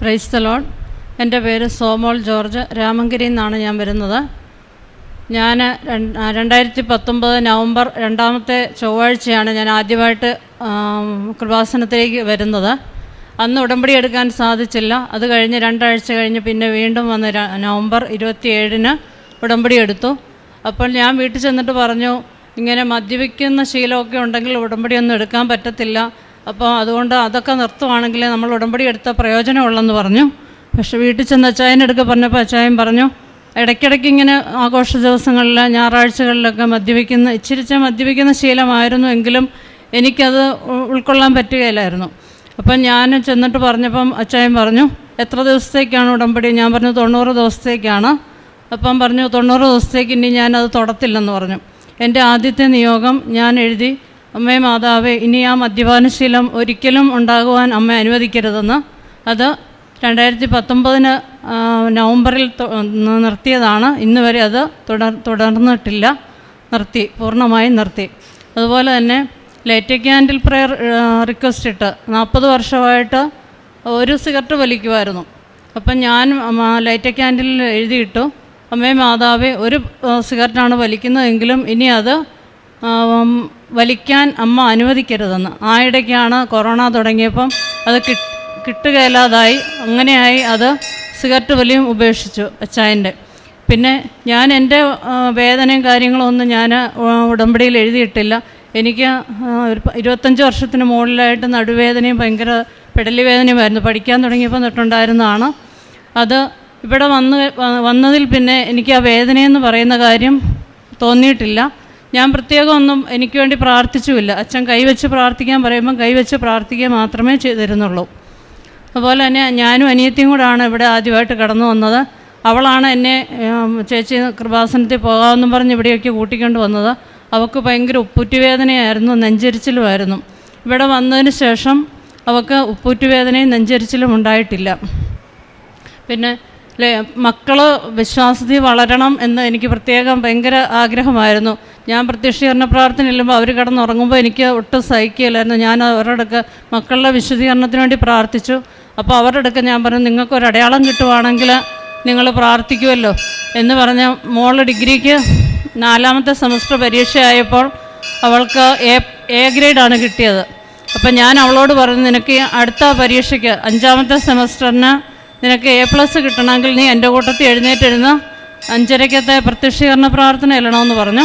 Price തലോൺ എന്റെ പേര് സോമോൾ George. രാമങ്കരിയിൽ നിന്നാണ് ഞാൻ വരുന്നത്. ഞാൻ രണ്ടായിരത്തി പത്തൊമ്പത് നവംബർ രണ്ടാമത്തെ ചൊവ്വാഴ്ചയാണ് ഞാൻ ആദ്യമായിട്ട് കൃപാസനത്തിലേക്ക് വരുന്നത്. അന്ന് ഉടമ്പടി എടുക്കാൻ സാധിച്ചില്ല. അത് കഴിഞ്ഞ് രണ്ടാഴ്ച കഴിഞ്ഞ് പിന്നെ വീണ്ടും വന്ന് നവംബർ ഇരുപത്തിയേഴിന് ഉടമ്പടി എടുത്തു. അപ്പോൾ ഞാൻ വീട്ടിൽ ചെന്നിട്ട് പറഞ്ഞു ഇങ്ങനെ മദ്യപിക്കുന്ന ശീലമൊക്കെ ഉണ്ടെങ്കിൽ ഉടമ്പടി ഒന്നും എടുക്കാൻ പറ്റത്തില്ല. അപ്പോൾ അതുകൊണ്ട് അതൊക്കെ നിർത്തുവാണെങ്കിൽ നമ്മൾ ഉടമ്പടി എടുത്ത പ്രയോജനമുള്ളെന്ന് പറഞ്ഞു. പക്ഷേ വീട്ടിൽ ചെന്ന് അടുക്ക പറഞ്ഞപ്പോൾ അച്ചായൻ പറഞ്ഞു ഇടയ്ക്കിടയ്ക്ക് ഇങ്ങനെ ആഘോഷ ദിവസങ്ങളിൽ ഞായറാഴ്ചകളിലൊക്കെ മദ്യപിക്കുന്ന ഇച്ചിരിച്ച മദ്യപിക്കുന്ന ശീലമായിരുന്നു എങ്കിലും എനിക്കത് ഉൾക്കൊള്ളാൻ പറ്റുകയില്ലായിരുന്നു. അപ്പം ഞാൻ ചെന്നിട്ട് പറഞ്ഞപ്പം അച്ചായൻ പറഞ്ഞു എത്ര ദിവസത്തേക്കാണ് ഉടമ്പടി? ഞാൻ പറഞ്ഞു തൊണ്ണൂറ് ദിവസത്തേക്കാണ്. അപ്പം പറഞ്ഞു തൊണ്ണൂറ് ദിവസത്തേക്ക് ഇനി ഞാനത് തൊടത്തില്ലെന്ന് പറഞ്ഞു. എന്റെ ആദ്യത്തെ നിയോഗം ഞാൻ എഴുതി അമ്മേ മാതാവേ ഇനി ആ മദ്യപാനശീലം ഒരിക്കലും ഉണ്ടാകുവാൻ അമ്മ അനുവദിക്കരുതെന്ന് അത് രണ്ടായിരത്തി പത്തൊമ്പതിന് നവംബറിൽ നിർത്തിയതാണ്. ഇന്ന് വരെ അത് തുടർ തുടർന്നിട്ടില്ല. നിർത്തി പൂർണമായും നിർത്തി. അതുപോലെ തന്നെ ലേറ്റ് ക്യാൻഡിൽ പ്രയർ റിക്വസ്റ്റ് ഇട്ട് നാൽപ്പത് വർഷമായിട്ട് ഒരു സിഗരറ്റ് വലിക്കുമായിരുന്നു. അപ്പം ഞാൻ ലൈറ്റ് ക്യാൻഡിലിൽ എഴുതിയിട്ടു അമ്മേ മാതാവേ ഒരു സിഗരറ്റാണ് വലിക്കുന്നതെങ്കിലും ഇനി അത് വലിക്കാൻ അമ്മ അനുവദിക്കരുതെന്ന്. ആ ഇടയ്ക്കാണ് കൊറോണ തുടങ്ങിയപ്പം അത് കിട്ടുകയില്ലാതായി. അങ്ങനെയായി അത് സിഗരറ്റ് വലിയും ഉപേക്ഷിച്ചു അച്ചായന്റെ. പിന്നെ ഞാൻ എന്റെ വേദനയും കാര്യങ്ങളും ഒന്നും ഞാൻ ഉടമ്പടിയിൽ എഴുതിയിട്ടില്ല. എനിക്ക് ഒരു ഇരുപത്തഞ്ച് വർഷത്തിന് മുകളിലായിട്ട് നടുവേദനയും ഭയങ്കര പെടലി വേദനയുമായിരുന്നു പഠിക്കാൻ തുടങ്ങിയപ്പോൾ തൊട്ടുണ്ടായിരുന്നതാണ്. അത് ഇവിടെ വന്ന് വന്നതിൽ പിന്നെ എനിക്ക് ആ വേദനയെന്ന് പറയുന്ന കാര്യം തോന്നിയിട്ടില്ല. ഞാൻ പ്രത്യേകം ഒന്നും എനിക്ക് വേണ്ടി പ്രാർത്ഥിച്ചുമില്ല. അച്ഛൻ കൈവച്ച് പ്രാർത്ഥിക്കാൻ പറയുമ്പം കൈവച്ച് പ്രാർത്ഥിക്കുക മാത്രമേ ചെയ്തിരുന്നുള്ളൂ. അതുപോലെ തന്നെ ഞാനും അനിയത്തിയും കൂടാണ് ഇവിടെ ആദ്യമായിട്ട് കടന്നു വന്നത്. അവളാണ് എന്നെ ചേച്ചി കൃപാസനത്തിൽ പോകാമെന്നും പറഞ്ഞ് ഇവിടെയൊക്കെ കൂട്ടിക്കൊണ്ട് വന്നത്. അവൾക്ക് ഭയങ്കര ഉപ്പുറ്റുവേദനയായിരുന്നു നെഞ്ചരിച്ചിലുമായിരുന്നു. ഇവിടെ വന്നതിന് ശേഷം അവൾക്ക് ഉപ്പുറ്റുവേദനയും നെഞ്ചരിച്ചിലും ഉണ്ടായിട്ടില്ല. പിന്നെ മക്കൾ വിശ്വാസത്തിൽ വളരണം എന്ന് എനിക്ക് പ്രത്യേകം ഭയങ്കര ആഗ്രഹമായിരുന്നു. ഞാൻ പ്രത്യക്ഷീകരണ പ്രാർത്ഥന ഇല്ലുമ്പോൾ അവർ കിടന്നുറങ്ങുമ്പോൾ എനിക്ക് ഒട്ടും സഹിക്കുകയില്ലായിരുന്നു. ഞാൻ അവരുടെ അടുക്ക മക്കളുടെ വിശദീകരണത്തിന് വേണ്ടി പ്രാർത്ഥിച്ചു. അപ്പോൾ അവരുടെ അടുക്ക ഞാൻ പറഞ്ഞു നിങ്ങൾക്കൊരു അടയാളം കിട്ടുവാണെങ്കിൽ നിങ്ങൾ പ്രാർത്ഥിക്കുമല്ലോ എന്ന് പറഞ്ഞ മോൾ ഡിഗ്രിക്ക് നാലാമത്തെ സെമസ്റ്റർ പരീക്ഷയായപ്പോൾ അവൾക്ക് എ എ ഗ്രേഡാണ് കിട്ടിയത്. അപ്പം ഞാൻ അവളോട് പറഞ്ഞു നിനക്ക് അടുത്ത പരീക്ഷയ്ക്ക് അഞ്ചാമത്തെ സെമസ്റ്ററിന് നിനക്ക് എ പ്ലസ് കിട്ടണമെങ്കിൽ നീ എന്റെ കൂട്ടത്തിൽ എഴുന്നേറ്റിരുന്ന് അഞ്ചരയ്ക്കത്തെ പ്രത്യക്ഷീകരണ പ്രാർത്ഥന എല്ലണമെന്ന് പറഞ്ഞു.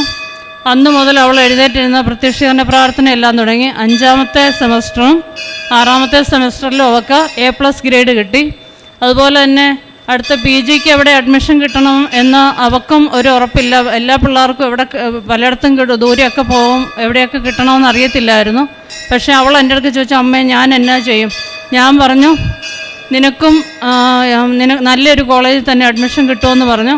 അന്ന് മുതൽ അവൾ എഴുന്നേറ്റിരുന്ന പ്രത്യക്ഷീകരണ പ്രാർത്ഥന എല്ലാം തുടങ്ങി അഞ്ചാമത്തെ സെമസ്റ്ററും ആറാമത്തെ സെമസ്റ്ററിലും അവൾക്ക് എ പ്ലസ് ഗ്രേഡ് കിട്ടി. അതുപോലെ തന്നെ അടുത്ത പി ജിക്ക് എവിടെ അഡ്മിഷൻ കിട്ടണം എന്ന് അവക്കും ഒരു ഉറപ്പില്ല. എല്ലാ പിള്ളേർക്കും എവിടെ പലയിടത്തും കിട്ടും ദൂരെയൊക്കെ പോകും എവിടെയൊക്കെ കിട്ടണമെന്ന് അറിയത്തില്ലായിരുന്നു. പക്ഷേ അവൾ എന്റെ അടുത്ത് ചോദിച്ചു അമ്മേ ഞാൻ എന്നാ ചെയ്യും? ഞാൻ പറഞ്ഞു നിനക്കും നിന നല്ലൊരു കോളേജിൽ തന്നെ അഡ്മിഷൻ കിട്ടുമെന്ന് പറഞ്ഞു.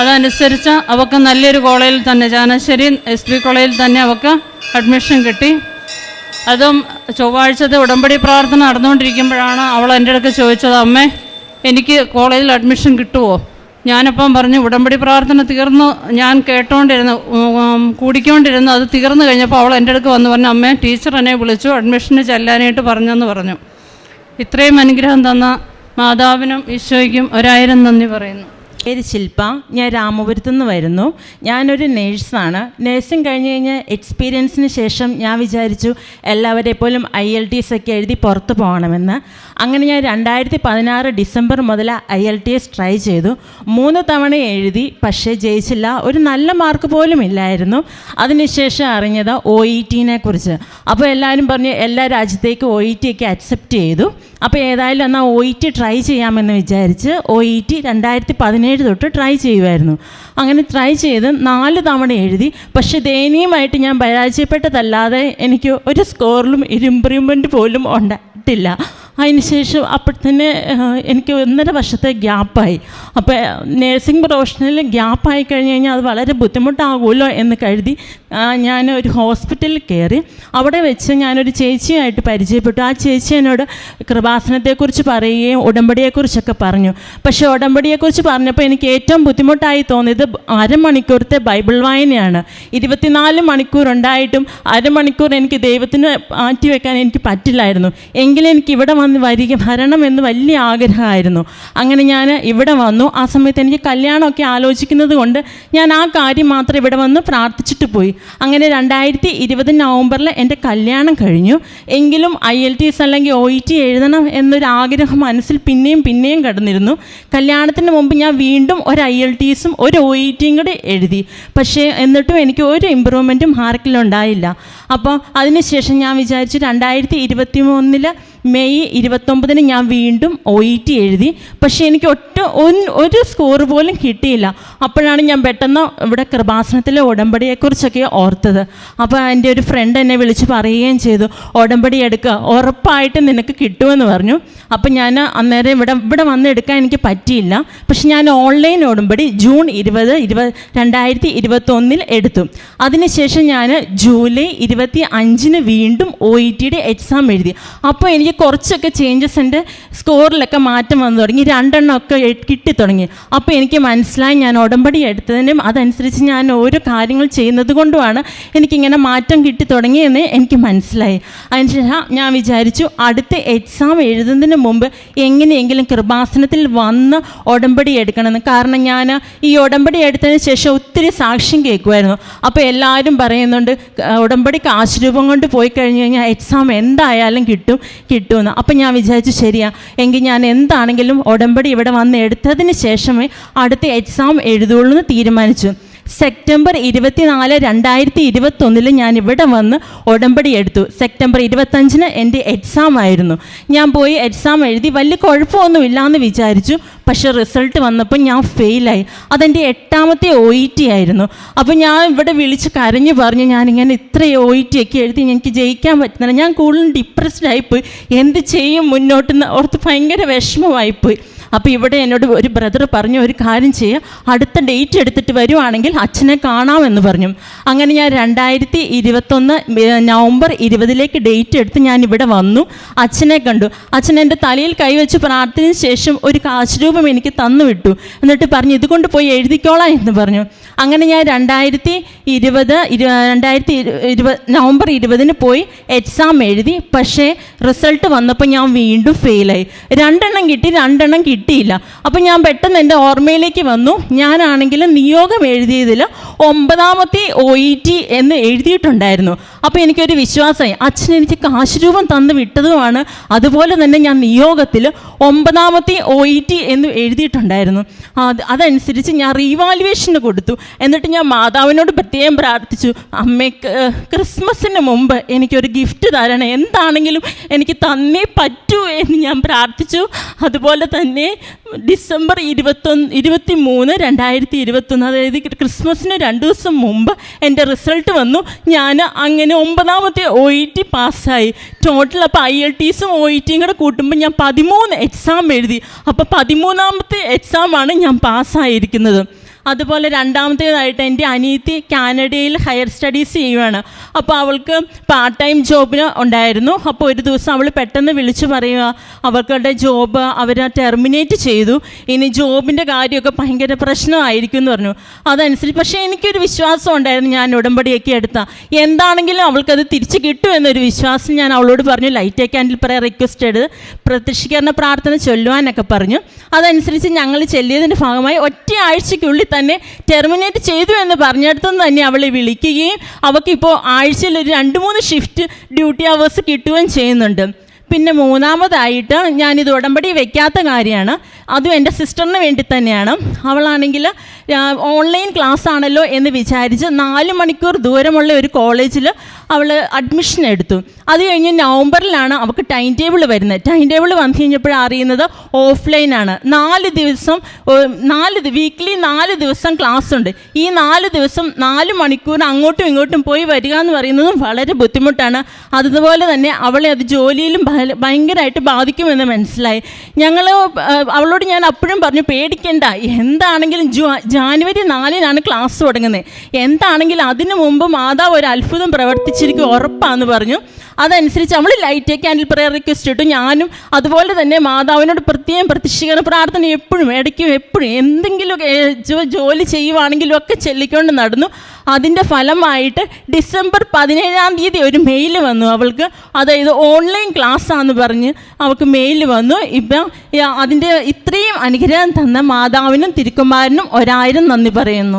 അതനുസരിച്ച് അവൾക്ക് നല്ലൊരു കോളേജിൽ തന്നെ ചാനശ്ശേരി എസ് പി കോളേജിൽ തന്നെ അവൾക്ക് അഡ്മിഷൻ കിട്ടി. അതും ചൊവ്വാഴ്ചത്തെ ഉടമ്പടി പ്രാർത്ഥന നടന്നുകൊണ്ടിരിക്കുമ്പോഴാണ് അവൾ എന്റെ അടുക്ക് ചോദിച്ചത് അമ്മേ എനിക്ക് കോളേജിൽ അഡ്മിഷൻ കിട്ടുമോ ഞാനപ്പം പറഞ്ഞു ഉടമ്പടി പ്രാർത്ഥന തീർന്നു. ഞാൻ കേട്ടോണ്ടിരുന്നു കൂടിക്കൊണ്ടിരുന്നു അത് തീർന്നു കഴിഞ്ഞപ്പോൾ അവൾ എന്റെ അടുക്ക് വന്ന് പറഞ്ഞു അമ്മേ ടീച്ചർ എന്നെ വിളിച്ചു അഡ്മിഷന് ചെല്ലാനായിട്ട് പറഞ്ഞെന്ന് പറഞ്ഞു. ഇത്രയും അനുഗ്രഹം തന്ന മാതാവിനും ഈശോയ്ക്കും ഒരായിരം നന്ദി പറയുന്നു. പേര് ശില്പ. ഞാൻ രാമപുരത്തു നിന്ന് വരുന്നു. ഞാനൊരു നേഴ്സാണ്. നേഴ്സിംഗ് കഴിഞ്ഞ് കഴിഞ്ഞ് എക്സ്പീരിയൻസിന് ശേഷം ഞാൻ വിചാരിച്ചു എല്ലാവരെ പോലും ഐ എൽ ടി എസ് ഒക്കെ എഴുതി പുറത്ത് പോകണമെന്ന്. അങ്ങനെ ഞാൻ രണ്ടായിരത്തി പതിനാറ് ഡിസംബർ മുതൽ I L T S try ചെയ്തു. മൂന്ന് തവണ എഴുതി പക്ഷേ ജയിച്ചില്ല. ഒരു നല്ല മാർക്ക് പോലും ഇല്ലായിരുന്നു. അതിനുശേഷം അറിഞ്ഞത് ഒ ഇ ടിനെ കുറിച്ച്. അപ്പോൾ എല്ലാവരും പറഞ്ഞ് എല്ലാ രാജ്യത്തേക്കും ഒ ഇ ടി ഒക്കെ അക്സെപ്റ്റ് ചെയ്തു. അപ്പോൾ ഏതായാലും എന്നാൽ ഒ ഇ ടി ട്രൈ ചെയ്യാമെന്ന് വിചാരിച്ച് ഒ ഇ ടി രണ്ടായിരത്തി പതിനേഴ് തൊട്ട് ട്രൈ ചെയ്യുമായിരുന്നു. അങ്ങനെ ട്രൈ ചെയ്ത് നാല് തവണ എഴുതി. പക്ഷേ ദയനീയമായിട്ട് ഞാൻ പരാജയപ്പെട്ടതല്ലാതെ എനിക്ക് ഒരു സ്കോറിലും ഒരു ഇമ്പ്രൂവ്മെന്റ് പോലും ഉണ്ടായിട്ടില്ല. അതിനുശേഷം അപ്പോഴത്തന്നെ എനിക്ക് ഒന്നര വർഷത്തെ ഗ്യാപ്പായി. അപ്പോൾ നേഴ്സിംഗ് പ്രൊഫഷണലിൽ ഗ്യാപ്പായി കഴിഞ്ഞ് കഴിഞ്ഞാൽ അത് വളരെ ബുദ്ധിമുട്ടാകുമല്ലോ എന്ന് കരുതി ഞാൻ ഒരു ഹോസ്പിറ്റലിൽ കയറി. അവിടെ വെച്ച് ഞാനൊരു ചേച്ചിയായിട്ട് പരിചയപ്പെട്ടു. ആ ചേച്ചി എന്നോട് കൃപാസനത്തെക്കുറിച്ച് പറയുകയും ഉടമ്പടിയെക്കുറിച്ചൊക്കെ പറഞ്ഞു. പക്ഷേ ഉടമ്പടിയെക്കുറിച്ച് പറഞ്ഞപ്പോൾ എനിക്ക് ഏറ്റവും ബുദ്ധിമുട്ടായി തോന്നിയത് അരമണിക്കൂറത്തെ ബൈബിൾ വായനയാണ്. ഇരുപത്തിനാല് മണിക്കൂർ ഉണ്ടായിട്ടും അരമണിക്കൂർ എനിക്ക് ദൈവത്തിന് മാറ്റി വെക്കാൻ എനിക്ക് പറ്റില്ലായിരുന്നു. എങ്കിലും എനിക്ക് ഇവിടെ വന്ന് വന്ന് വരിക വരണം എന്ന് വലിയ ആഗ്രഹമായിരുന്നു. അങ്ങനെ ഞാൻ ഇവിടെ വന്നു. ആ സമയത്ത് എനിക്ക് കല്യാണമൊക്കെ ആലോചിക്കുന്നത് കൊണ്ട് ഞാൻ ആ കാര്യം മാത്രം ഇവിടെ വന്ന് പ്രാർത്ഥിച്ചിട്ട് പോയി. അങ്ങനെ രണ്ടായിരത്തി ഇരുപത് നവംബറിൽ എന്റെ കല്യാണം കഴിഞ്ഞു. എങ്കിലും ഐ എൽ ടി എസ് അല്ലെങ്കിൽ ഒ ഇ ടി എഴുതണം എന്നൊരു ആഗ്രഹം മനസ്സിൽ പിന്നെയും പിന്നെയും കടന്നിരുന്നു. കല്യാണത്തിന് മുമ്പ് ഞാൻ വീണ്ടും ഒരു ഐ എൽ ടി എസും ഒരു ഒ ഇ ടിയും കൂടി എഴുതി. പക്ഷേ എന്നിട്ടും എനിക്ക് ഒരു ഇമ്പ്രൂവ്മെന്റും മാർക്കിലുണ്ടായില്ല അപ്പോൾ അതിനുശേഷം ഞാൻ വിചാരിച്ചു രണ്ടായിരത്തി ഇരുപത്തി മൂന്നിൽ മെയ് ഇരുപത്തൊമ്പതിന് ഞാൻ വീണ്ടും ഒ ഇ ടി എഴുതി. പക്ഷേ എനിക്ക് ഒറ്റ ഒരു സ്കോർ പോലും കിട്ടിയില്ല. അപ്പോഴാണ് ഞാൻ പെട്ടെന്ന് ഇവിടെ കൃപാസനത്തിലെ ഉടമ്പടിയെക്കുറിച്ചൊക്കെ ഓർത്തത്. അപ്പോൾ എന്റെ ഒരു ഫ്രണ്ട് എന്നെ വിളിച്ച് പറയുകയും ചെയ്തു. ഉടമ്പടി എടുക്കുക ഉറപ്പായിട്ടും നിനക്ക് കിട്ടുമെന്ന് പറഞ്ഞു. അപ്പോൾ ഞാൻ അന്നേരം ഇവിടെ ഇവിടെ വന്ന് എടുക്കാൻ എനിക്ക് പറ്റിയില്ല. പക്ഷെ ഞാൻ ഓൺലൈൻ ഉടമ്പടി ജൂൺ ഇരുപത് ഇരുപത് രണ്ടായിരത്തി ഇരുപത്തൊന്നിൽ എടുത്തു. അതിനുശേഷം ഞാൻ ജൂലൈ ഇരുപത്തി അഞ്ചിന് വീണ്ടും ഒ ഇ ടിയുടെ എക്സാം എഴുതി. അപ്പോൾ എനിക്ക് കുറച്ചൊക്കെ ചേഞ്ചസ് എന്റെ സ്കോറിലൊക്കെ മാറ്റം വന്നു തുടങ്ങി. രണ്ടെണ്ണമൊക്കെ കിട്ടി തുടങ്ങി. അപ്പോൾ എനിക്ക് മനസ്സിലായി ഞാൻ ഉടമ്പടി എടുത്തതിനും അതനുസരിച്ച് ഞാൻ ഓരോ കാര്യങ്ങൾ ചെയ്യുന്നത് കൊണ്ടുമാണ് എനിക്കിങ്ങനെ മാറ്റം കിട്ടി തുടങ്ങിയെന്ന് എനിക്ക് മനസ്സിലായി. അതിനുശേഷം ഞാൻ വിചാരിച്ചു അടുത്ത എക്സാം എഴുതുന്നതിന് മുമ്പ് എങ്ങനെയെങ്കിലും കൃപാസനത്തിൽ വന്ന് ഉടമ്പടി എടുക്കണമെന്ന്. കാരണം ഞാൻ ഈ ഉടമ്പടി എടുത്തതിന് ശേഷം ഒത്തിരി സാക്ഷ്യം കേൾക്കുമായിരുന്നു അപ്പോൾ എല്ലാവരും പറയുന്നുണ്ട് "ക- ഉടമ്പടി കാശ് രൂപം കൊണ്ട് പോയി കഴിഞ്ഞ് കഴിഞ്ഞാൽ എക്സാം എന്തായാലും കിട്ടും. കിട്ടുമെന്ന്. അപ്പം ഞാൻ വിചാരിച്ചു ശരിയാ. എങ്കിൽ ഞാൻ എന്താണെങ്കിലും ഉടമ്പടി ഇവിടെ വന്ന് എടുത്തതിന് ശേഷമേ അടുത്ത എക്സാം എഴുതുള്ളൂ എന്ന് തീരുമാനിച്ചു. സെപ്റ്റംബർ ഇരുപത്തിനാല് രണ്ടായിരത്തി ഇരുപത്തൊന്നിൽ ഞാൻ ഇവിടെ വന്ന് ഉടമ്പടി എടുത്തു. സെപ്റ്റംബർ ഇരുപത്തഞ്ചിന് എന്റെ എക്സാം ആയിരുന്നു. ഞാൻ പോയി എക്സാം എഴുതി വലിയ കുഴപ്പമൊന്നുമില്ല എന്ന് വിചാരിച്ചു. പക്ഷേ റിസൾട്ട് വന്നപ്പോൾ ഞാൻ ഫെയിലായി അതെന്റെ എട്ടാമത്തെ ഒ ഇ ടി ആയിരുന്നു. അപ്പോൾ ഞാൻ ഇവിടെ വിളിച്ച് കരഞ്ഞു പറഞ്ഞു ഞാനിങ്ങനെ ഇത്ര ഒ ഇ ടി ഒക്കെ എഴുതി എനിക്ക് ജയിക്കാൻ പറ്റുന്നില്ല. ഞാൻ കൂടുതലും ഡിപ്രസ്ഡ് ആയിപ്പോയി. എന്ത് ചെയ്യും മുന്നോട്ടെന്ന് ഓർത്ത് ഭയങ്കര വിഷമമായിപ്പോയി. അപ്പോൾ ഇവിടെ എന്നോട് ഒരു ബ്രദർ പറഞ്ഞു ഒരു കാര്യം ചെയ്യുക അടുത്ത ഡേറ്റ് എടുത്തിട്ട് വരുവാണെങ്കിൽ അച്ഛനെ കാണാമെന്ന് പറഞ്ഞു. അങ്ങനെ ഞാൻ രണ്ടായിരത്തി ഇരുപത്തൊന്ന് നവംബർ ഇരുപതിലേക്ക് ഡേറ്റ് എടുത്ത് ഞാൻ ഇവിടെ വന്നു. അച്ഛനെ കണ്ടു. അച്ഛൻ എന്റെ തലയിൽ കൈവച്ച് പ്രാർത്ഥനയ്ക്ക് ശേഷം ഒരു കാശ് രൂപം എനിക്ക് തന്നു വിട്ടു എന്നിട്ട് പറഞ്ഞു ഇതുകൊണ്ട് പോയി എഴുതിക്കോളാം എന്ന് പറഞ്ഞു. അങ്ങനെ ഞാൻ രണ്ടായിരത്തി ഇരുപത് ഇരു രണ്ടായിരത്തി ഇരു- ഇരുപത് നവംബർ ഇരുപതിന് പോയി എക്സാം എഴുതി. പക്ഷേ റിസൾട്ട് വന്നപ്പോൾ ഞാൻ വീണ്ടും ഫെയിലായി രണ്ടെണ്ണം കിട്ടി രണ്ടെണ്ണം കിട്ടിയില്ല. അപ്പോൾ ഞാൻ പെട്ടെന്ന് എന്റെ ഓർമ്മയിലേക്ക് വന്നു. ഞാനാണെങ്കിൽ നിയോഗം എഴുതിയതിൽ ഒമ്പതാമത്തെ ഒ ഇ ടി എന്ന് എഴുതിയിട്ടുണ്ടായിരുന്നു. അപ്പോൾ എനിക്കൊരു വിശ്വാസമായി. അച്ഛൻ എനിക്ക് കാശ് രൂപം തന്നു വിട്ടതുമാണ് അതുപോലെ തന്നെ ഞാൻ നിയോഗത്തിൽ ഒമ്പതാമത്തെ ഒ ഇ ടി എന്ന് എഴുതിയിട്ടുണ്ടായിരുന്നു. അത് അതനുസരിച്ച് ഞാൻ റീവാലുവേഷന് കൊടുത്തു. എന്നിട്ട് ഞാൻ മാതാവിനോട് പ്രത്യേകം പ്രാർത്ഥിച്ചു അമ്മയ്ക്ക് ക്രിസ്മസിന് മുമ്പ് എനിക്കൊരു ഗിഫ്റ്റ് തരണം. എന്താണെങ്കിലും എനിക്ക് തന്നേ പറ്റൂ എന്ന് ഞാൻ പ്രാർത്ഥിച്ചു. അതുപോലെ തന്നെ ഡിസംബർ ഇരുപത്തൊന്ന് ഇരുപത്തി മൂന്ന് രണ്ടായിരത്തി ഇരുപത്തൊന്ന് അതായത് ക്രിസ്മസിന് രണ്ട് ദിവസം മുമ്പ് എന്റെ റിസൾട്ട് വന്നു. ഞാൻ അങ്ങനെ ഒമ്പതാമത്തെ ഒ ഇ ടി പാസ്സായി. ടോട്ടൽ അപ്പോൾ ഐ എൽ ടിസും ഒ ഇ ടിയും കൂടെ കൂട്ടുമ്പോൾ ഞാൻ പതിമൂന്ന് എക്സാം എഴുതി. അപ്പോൾ പതിമൂന്നാമത്തെ എക്സാമാണ് ഞാൻ പാസ്സായിരിക്കുന്നത് അതുപോലെ രണ്ടാമത്തേതായിട്ട് എന്റെ അനീതി കാനഡയിൽ ഹയർ സ്റ്റഡീസ് ചെയ്യുവാണ്. അപ്പോൾ അവൾക്ക് പാർട്ട് ടൈം ജോബിന് ഉണ്ടായിരുന്നു. അപ്പോൾ ഒരു ദിവസം അവൾ പെട്ടെന്ന് വിളിച്ചു പറയുക അവൾക്കുടെ ജോബ് അവർ ടെർമിനേറ്റ് ചെയ്തു. ഇനി ജോബിന്റെ കാര്യമൊക്കെ ഭയങ്കര പ്രശ്നമായിരിക്കും എന്ന് പറഞ്ഞു. അതനുസരിച്ച് പക്ഷേ എനിക്കൊരു വിശ്വാസം ഉണ്ടായിരുന്നു ഞാൻ ഉടമ്പടിയൊക്കെ എടുത്ത. എന്താണെങ്കിലും അവൾക്കത് തിരിച്ച് കിട്ടും എന്നൊരു വിശ്വാസം ഞാൻ അവളോട് പറഞ്ഞു. ലൈറ്റ് ക്യാൻഡിൽ പ്രയർ റിക്വസ്റ്റ് എടുത്ത് പ്രത്യക്ഷീകരണ പ്രാർത്ഥന ചൊല്ലുവാനൊക്കെ പറഞ്ഞു. അതനുസരിച്ച് ഞങ്ങൾ ചെല്ലിയതിന്റെ ഭാഗമായി ഒറ്റ ആഴ്ചയ്ക്കുള്ളിൽ തന്നെ ടെർമിനേറ്റ് ചെയ്തു എന്ന് പറഞ്ഞിടത്തുനിന്ന് തന്നെ അവളെ വിളിക്കുകയും അവൾക്കിപ്പോൾ ആഴ്ചയിൽ ഒരു രണ്ട് മൂന്ന് ഷിഫ്റ്റ് ഡ്യൂട്ടി അവേഴ്സ് കിട്ടുകയും ചെയ്യുന്നുണ്ട്. പിന്നെ മൂന്നാമതായിട്ട് ഞാനിത് ഉടമ്പടി വെക്കാത്ത കാര്യമാണ്. അതും എന്റെ സിസ്റ്ററിന് വേണ്ടി തന്നെയാണ്. അവളാണെങ്കിൽ ഓൺലൈൻ ക്ലാസ് ആണല്ലോ എന്ന് വിചാരിച്ച് നാല് മണിക്കൂർ ദൂരമുള്ള ഒരു കോളേജിൽ അവൾ അഡ്മിഷൻ എടുത്തു. അത് കഴിഞ്ഞ് നവംബറിലാണ് അവൾക്ക് ടൈം ടേബിൾ വരുന്നത്. ടൈം ടേബിൾ വന്നു കഴിഞ്ഞപ്പോഴാണ് അറിയുന്നത് ഓഫ്ലൈനാണ് നാല് ദിവസം നാല് വീക്ക്ലി നാല് ദിവസം ക്ലാസ് ഉണ്ട്. ഈ നാല് ദിവസം നാല് മണിക്കൂർ അങ്ങോട്ടും ഇങ്ങോട്ടും പോയി വരിക എന്ന് പറയുന്നതും വളരെ ബുദ്ധിമുട്ടാണ്. അതുപോലെ തന്നെ അവളെ അത് ജോലിയിലും ഭയ- ഭയങ്കരമായിട്ട് ബാധിക്കുമെന്ന് മനസ്സിലായി. ഞങ്ങൾ അവളോട് ഞാൻ അപ്പോഴും പറഞ്ഞു പേടിക്കണ്ട. എന്താണെങ്കിലും ജാനുവരി നാലിനാണ് ക്ലാസ് തുടങ്ങുന്നത്. എന്താണെങ്കിലും അതിനു മുമ്പ് മാതാവ് ഒരു അത്ഭുതം പ്രവർത്തിച്ചിരിക്കും ഉറപ്പാന്ന് പറഞ്ഞു. അതനുസരിച്ച് നമ്മൾ ലൈറ്റ് ക്യാൻഡിൽ പ്രയർ റിക്വസ്റ്റ് ഇട്ടു. ഞാനും അതുപോലെ തന്നെ മാതാവിനോട് പ്രത്യേകം പ്രത്യക്ഷീകരണ പ്രാർത്ഥന എപ്പോഴും ഇടയ്ക്കും എപ്പോഴും എന്തെങ്കിലുമൊക്കെ ജോലി ചെയ്യുവാണെങ്കിലും ഒക്കെ ചെല്ലിക്കൊണ്ട് നടന്നു. അതിന്റെ ഫലമായിട്ട് ഡിസംബർ പതിനേഴാം തീയതി ഒരു മെയിൽ വന്നു അവൾക്ക്. അതായത് ഓൺലൈൻ ക്ലാസ്സാന്ന് പറഞ്ഞ് അവൾക്ക് മെയിൽ വന്നു. ഇപ്പം അതിന്റെ ഇത്രയും അനുഗ്രഹം തന്ന മാതാവിനും തിരുക്കുമാരനും ഒരായിരം നന്ദി പറയുന്നു.